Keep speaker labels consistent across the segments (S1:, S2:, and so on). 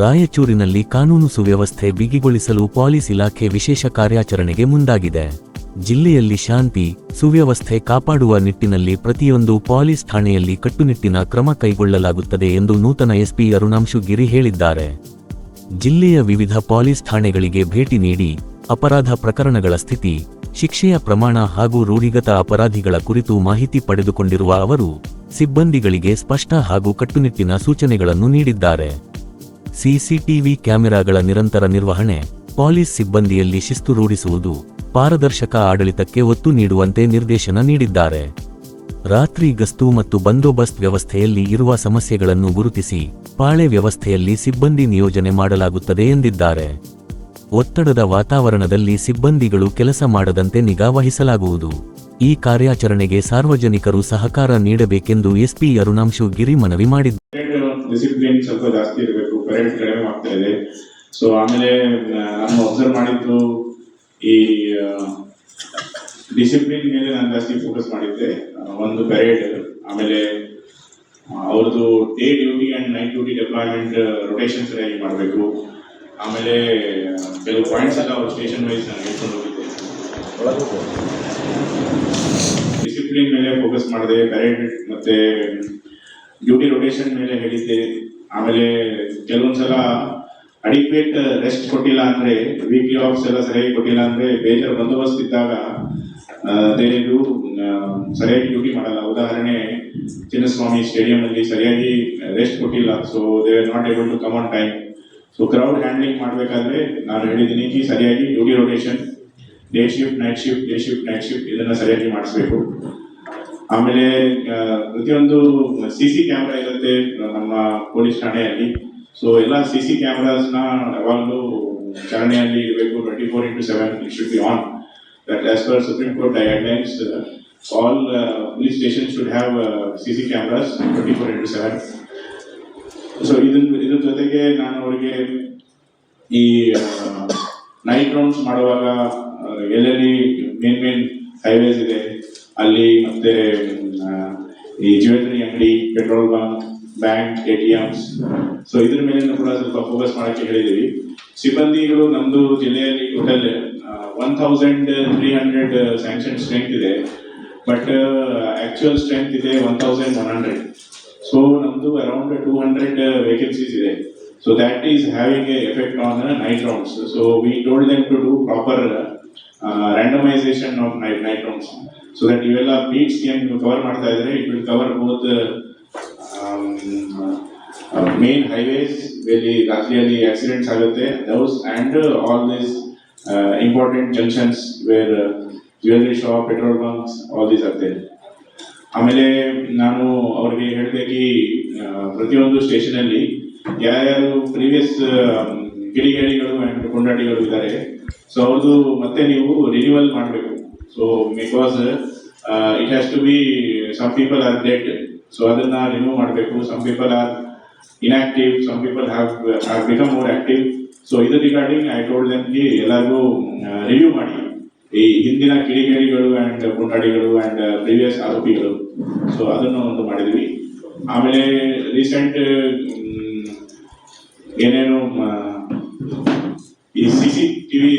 S1: ರಾಯಚೂರಿನಲ್ಲಿ ಕಾನೂನು ಸುವ್ಯವಸ್ಥೆ ಬಿಗಿಗೊಳಿಸಲು ಪೊಲೀಸ್ ಇಲಾಖೆ ವಿಶೇಷ ಕಾರ್ಯಾಚರಣೆಗೆ ಮುಂದಾಗಿದೆ. ಜಿಲ್ಲೆಯಲ್ಲಿ ಶಾಂತಿ, ಸುವ್ಯವಸ್ಥೆ ಕಾಪಾಡುವ ನಿಟ್ಟಿನಲ್ಲಿ ಪ್ರತಿಯೊಂದು ಪೊಲೀಸ್ ಠಾಣೆಯಲ್ಲಿ ಕಟ್ಟುನಿಟ್ಟಿನ ಕ್ರಮ ಕೈಗೊಳ್ಳಲಾಗುತ್ತದೆ ಎಂದು ನೂತನ ಎಸ್ಪಿ ಅರುಣಾಂಶು ಗಿರಿ ಹೇಳಿದ್ದಾರೆ. ಜಿಲ್ಲೆಯ ವಿವಿಧ ಪೊಲೀಸ್ ಠಾಣೆಗಳಿಗೆ ಭೇಟಿ ನೀಡಿ ಅಪರಾಧ ಪ್ರಕರಣಗಳ ಸ್ಥಿತಿ, ಶಿಕ್ಷೆಯ ಪ್ರಮಾಣ ಹಾಗೂ ರೂಢಿಗತ ಅಪರಾಧಿಗಳ ಕುರಿತು ಮಾಹಿತಿ ಪಡೆದುಕೊಂಡಿರುವ ಅವರು, ಸಿಬ್ಬಂದಿಗಳಿಗೆ ಸ್ಪಷ್ಟ ಹಾಗೂ ಕಟ್ಟುನಿಟ್ಟಿನ ಸೂಚನೆಗಳನ್ನು ನೀಡಿದ್ದಾರೆ. ಸಿಸಿಟಿವಿ ಕ್ಯಾಮೆರಾಗಳ ನಿರಂತರ ನಿರ್ವಹಣೆ, ಪೊಲೀಸ್ ಸಿಬ್ಬಂದಿಯಲ್ಲಿ ಶಿಸ್ತು ರೂಢಿಸುವುದು ಪಾರದರ್ಶಕ ಆಡಳಿತಕ್ಕೆ ಒತ್ತು ನೀಡುವಂತೆ ನಿರ್ದೇಶನ ನೀಡಿದ್ದಾರೆ. ರಾತ್ರಿ ಗಸ್ತು ಮತ್ತು ಬಂದೋಬಸ್ತ್ ವ್ಯವಸ್ಥೆಯಲ್ಲಿ ಇರುವ ಸಮಸ್ಯೆಗಳನ್ನು ಗುರುತಿಸಿ ಪಾಳೆ ವ್ಯವಸ್ಥೆಯಲ್ಲಿ ಸಿಬ್ಬಂದಿ ನಿಯೋಜನೆ ಮಾಡಲಾಗುತ್ತದೆ ಎಂದಿದ್ದಾರೆ. ಒತ್ತಡದ ವಾತಾವರಣದಲ್ಲಿ ಸಿಬ್ಬಂದಿಗಳು ಕೆಲಸ ಮಾಡದಂತೆ ನಿಗಾ ವಹಿಸಲಾಗುವುದು. ಈ ಕಾರ್ಯಾಚರಣೆಗೆ ಸಾರ್ವಜನಿಕರು ಸಹಕಾರ ನೀಡಬೇಕೆಂದು ಎಸ್ಪಿ ಅರುಣಾಂಶು ಗಿರಿ ಮನವಿ ಮಾಡಿದ್ದಾರೆ
S2: ಇರಬೇಕು ಕಡಿಮೆ ಆಗ್ತಾ ಇದೆ. ಸೊ ಆಮೇಲೆ ನಾನು ಅಬ್ಸರ್ವ್ ಮಾಡಿದ್ದು ಈ ಡಿಸಿಪ್ಲಿನ್ ಮೇಲೆ ನಾನು ಜಾಸ್ತಿ ಫೋಕಸ್ ಮಾಡಿದ್ದೆ. ಒಂದು ಪೆರೇಡ್ ಆಮೇಲೆ ಅವ್ರದ್ದು day duty and night duty deployment rotation ಸರಿಯಾಗಿ ಮಾಡಬೇಕು. ಆಮೇಲೆ ಕೆಲವು ಪಾಯಿಂಟ್ಸ್ ಎಲ್ಲ ಅವ್ರು ಸ್ಟೇಷನ್ ವೈಸ್ ನಾನು ಹೇಳ್ಕೊಂಡು ಹೋಗಿದ್ದೆ. ಡಿಸಿಪ್ಲಿನ್ ಮೇಲೆ ಫೋಕಸ್ ಮಾಡಿದೆ ಪೆರೇಡ್ ಮತ್ತೆ ಡ್ಯೂಟಿ ರೊಟೇಷನ್ ಮೇಲೆ ಹೇಳಿದ್ದೆ. ಆಮೇಲೆ ಕೆಲವೊಂದ್ಸಲ ಅಡಿಕ್ವೇಟ್ ರೆಸ್ಟ್ ಕೊಟ್ಟಿಲ್ಲ ಅಂದ್ರೆ ವೀಕ್ಲಿ ಆಫ್ಸ್ ಎಲ್ಲ ಸರಿಯಾಗಿ ಕೊಟ್ಟಿಲ್ಲ ಅಂದ್ರೆ ಬೇಜಾರು ಬಂದೋಬಸ್ತ್ ಇದ್ದಾಗ ದೇವರು ಸರಿಯಾಗಿ ಡ್ಯೂಟಿ ಮಾಡಲ್ಲ. ಉದಾಹರಣೆ, ಚಿನ್ನಸ್ವಾಮಿ ಸ್ಟೇಡಿಯಂ ಅಲ್ಲಿ ಸರಿಯಾಗಿ ರೆಸ್ಟ್ ಕೊಟ್ಟಿಲ್ಲ. So they are not able to come on time so crowd handling ಮಾಡಬೇಕಾದ್ರೆ ನಾನು ಹೇಳಿದ್ದೀನಿ ಕಿ ಸರಿಯಾಗಿ duty rotation day shift night shift day shift night shift ಇದನ್ನ ಸರಿಯಾಗಿ ಮಾಡಿಸ್ಬೇಕು. ಆಮೇಲೆ ಪ್ರತಿಯೊಂದು ಸಿ ಸಿ ಕ್ಯಾಮ್ರಾ ಇರುತ್ತೆ ನಮ್ಮ ಪೊಲೀಸ್ ಠಾಣೆಯಲ್ಲಿ. ಸೊ ಎಲ್ಲ ಸಿ ಸಿ ಕ್ಯಾಮ್ರಾಸ್ನ ಯಾವಾಗಲೂ ಚಾಲನೆಯಲ್ಲಿ ಇರಬೇಕು. Twenty four into seven it should be on that as per supreme court guidelines all police station should have C C cameras twenty four into seven so ಇದನ್ನ ಇದ್ರ ಜೊತೆಗೆ ನಾನು ಅವರಿಗೆ ಈ ನೈಟ್ ರೌಂಡ್ಸ್ ಮಾಡುವಾಗ ಎಲ್ಲೆಲ್ಲಿ ಮೇನ್ ಮೇನ್ ಹೈವೇಸ್ ಇದೆ ಅಲ್ಲಿ ಮತ್ತೆ ಈ ಜ್ಯುವೆಲರಿ ಅಂಗಡಿ petrol bunk bank A T Ms so ಇದ್ರ ಮೇಲೆ ಕೂಡ ಸ್ವಲ್ಪ ಫೋಕಸ್ ಮಾಡಕ್ಕೆ ಹೇಳಿದೀವಿ. ಸಿಬ್ಬಂದಿಗಳು ನಮ್ದು ಜಿಲ್ಲೆಯಲ್ಲಿ total one thousand three hundred sanction strength ಇದೆ. ಬಟ್ ಆಕ್ಚುಯಲ್ ಸ್ಟ್ರೆಂತ್ ಇದೆ one thousand one hundred so ನಮ್ದು ಅರೌಂಡ್ ಟೂ ಹಂಡ್ರೆಡ್ ವೇಕೆನ್ಸೀಸ್ ಇದೆ. So that is having a effect on night rounds so we told them to do proper randomisation of night night rounds so that ಇವೆಲ್ಲ beats ಏನ್ cover ಮಾಡ್ತಾ ಇದ್ರೆ it will cover both main highways ಇಲ್ಲಿ ರಾತ್ರಿಯಲ್ಲಿ accidents ಆಗುತ್ತೆ those and all these important junctions where jewellery shop petrol bunks all these ಆಗ್ತದೆ ಆಮೇಲೆ ನಾನು ಅವ್ರಿಗೆ ಹೇಳಬೇಕಿ ಪ್ರತಿಯೊಂದು ಸ್ಟೇಷನಲ್ಲಿ ಯಾರ್ಯಾರು ಪ್ರೀವಿಯಸ್ ಕಿಡಿಗೇಡಿಗಳು ಆ್ಯಂಡ್ ಕೊಂಡಾಟಿಗಳು ಇದ್ದಾರೆ. ಸೊ ಅವ್ರದ್ದು ಮತ್ತೆ ನೀವು ರಿನ್ಯೂವಲ್ ಮಾಡಬೇಕು. So because it has to be some people are dead so ಅದನ್ನ ರಿಮೂವ್ ಮಾಡಬೇಕು. Some people are inactive some people have have become more active so ಇದು ರಿಗಾರ್ಡಿಂಗ್ ಐ ಟೋಲ್ಡ್ ದೆಮ್ ಕಿ ಎಲ್ಲರಿಗೂ ರಿವ್ಯೂ ಮಾಡಿ. ಈ ಹಿಂದಿನ ಕಿಡಿಗೇಡಿಗಳು ಆ್ಯಂಡ್ ಕೊಂಡಾಡಿಗಳು ಆ್ಯಂಡ್ ಪ್ರೀವಿಯಸ್ ಆರೋಪಿಗಳು. ಸೊ ಅದನ್ನು ಒಂದು ಮಾಡಿದ್ವಿ. ಆಮೇಲೆ ರೀಸೆಂಟ್ ಏನೇನು ಸಿ ಟಿವಿ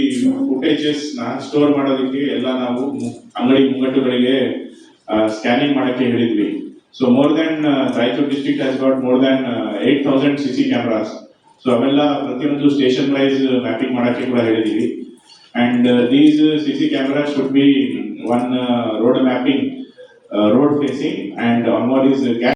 S2: ಫುಟೇಜಸ್ನ ಸ್ಟೋರ್ ಮಾಡೋದಕ್ಕೆ ಎಲ್ಲ ನಾವು ಅಂಗಡಿ ಮುಂಗಟ್ಟುಗಳಿಗೆ ಸ್ಕ್ಯಾನಿಂಗ್ ಮಾಡಕ್ಕೆ ಹೇಳಿದ್ವಿ. So more than Raichur district has got more than eight thousand C C cameras so ಅವೆಲ್ಲ ಪ್ರತಿಯೊಂದು ಸ್ಟೇಷನ್ ವೈಸ್ ಮ್ಯಾಪಿಂಗ್ ಮಾಡಕ್ಕೆ ಕೂಡ ಹೇಳಿದೀವಿ. And these C C camera should be on road mapping road facing and on more is